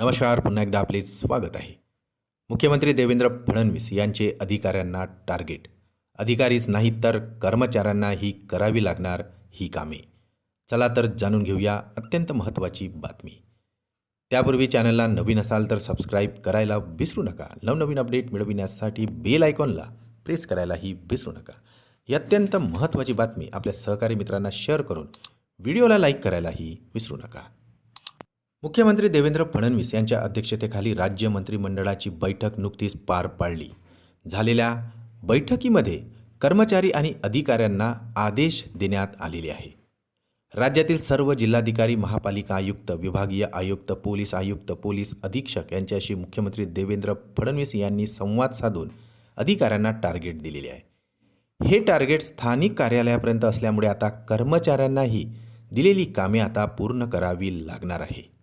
नमस्कार पुन्हा एकदा आपले स्वागत आहे. मुख्यमंत्री देवेंद्र फडणवीस यांचे अधिकाऱ्यांना टार्गेट. अधिकारीच नाहीत तर कर्मचाऱ्यांना ही करावी लागणार ही कामे. चला तर जाणून घेऊया अत्यंत महत्त्वाची बातमी. त्यापूर्वी चॅनलला नवीन असाल तर सबस्क्राईब करायला विसरू नका. नवनवीन अपडेट मिळविण्यासाठी बेल आयकॉनला प्रेस करायलाही विसरू नका. ही अत्यंत महत्त्वाची बातमी आपल्या सहकारी मित्रांना शेअर करून व्हिडिओला लाईक करायलाही विसरू नका. मुख्यमंत्री देवेंद्र फडणवीस यांच्या अध्यक्षतेखाली राज्य मंत्रिमंडळाची बैठक नुकतीच पार पाडली. झालेल्या बैठकीमध्ये कर्मचारी आणि अधिकाऱ्यांना आदेश देण्यात आलेले आहे. राज्यातील सर्व जिल्हाधिकारी महापालिका आयुक्त विभागीय आयुक्त पोलीस आयुक्त पोलीस अधीक्षक यांच्याशी मुख्यमंत्री देवेंद्र फडणवीस यांनी संवाद साधून अधिकाऱ्यांना टार्गेट दिलेले आहे. हे टार्गेट स्थानिक कार्यालयापर्यंत असल्यामुळे आता कर्मचाऱ्यांनाही दिलेली कामे आता पूर्ण करावी लागणार आहे.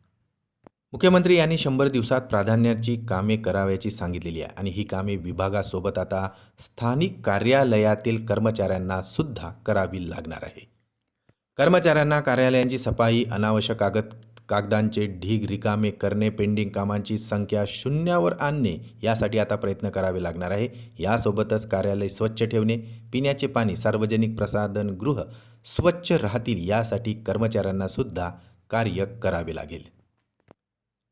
मुख्यमंत्री यांनी शंभर दिवसात प्राधान्याची कामे करावयाची सांगितलेली आहे आणि ही कामे विभागासोबत आता स्थानिक कार्यालयातील कर्मचाऱ्यांना सुद्धा करावी लागणार आहे. कर्मचाऱ्यांना कार्यालयांची सफाई अनावश्यक कागद कागदांचे ढीग रिकामे करणे पेंडिंग कामांची संख्या शून्यावर आणणे यासाठी आता प्रयत्न करावे लागणार आहे. यासोबतच कार्यालय स्वच्छ ठेवणे पिण्याचे पाणी सार्वजनिक प्रसाधनगृह स्वच्छ राहतील यासाठी कर्मचाऱ्यांना सुद्धा कार्य करावे लागेल.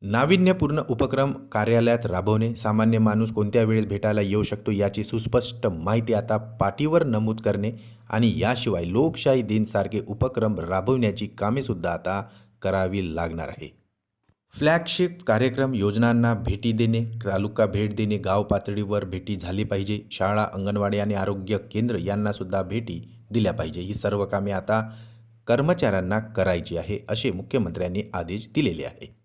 नाविन्यपूर्ण उपक्रम कार्यालयात राबवणे. सामान्य माणूस कोणत्या वेळेस भेटायला येऊ शकतो याची सुस्पष्ट माहिती आता पाटीवर नमूद करणे आणि याशिवाय लोकशाही दिनसारखे उपक्रम राबवण्याची कामेसुद्धा आता करावी लागणार आहे. फ्लॅगशिप कार्यक्रम योजनांना भेटी देणे तालुका भेट देणे गाव पातळीवर भेटी झाली पाहिजे. शाळा अंगणवाडी आणि आरोग्य केंद्र यांनासुद्धा भेटी दिल्या पाहिजे. ही सर्व कामे आता कर्मचाऱ्यांना करायची आहे असे मुख्यमंत्र्यांनी आदेश दिलेले आहे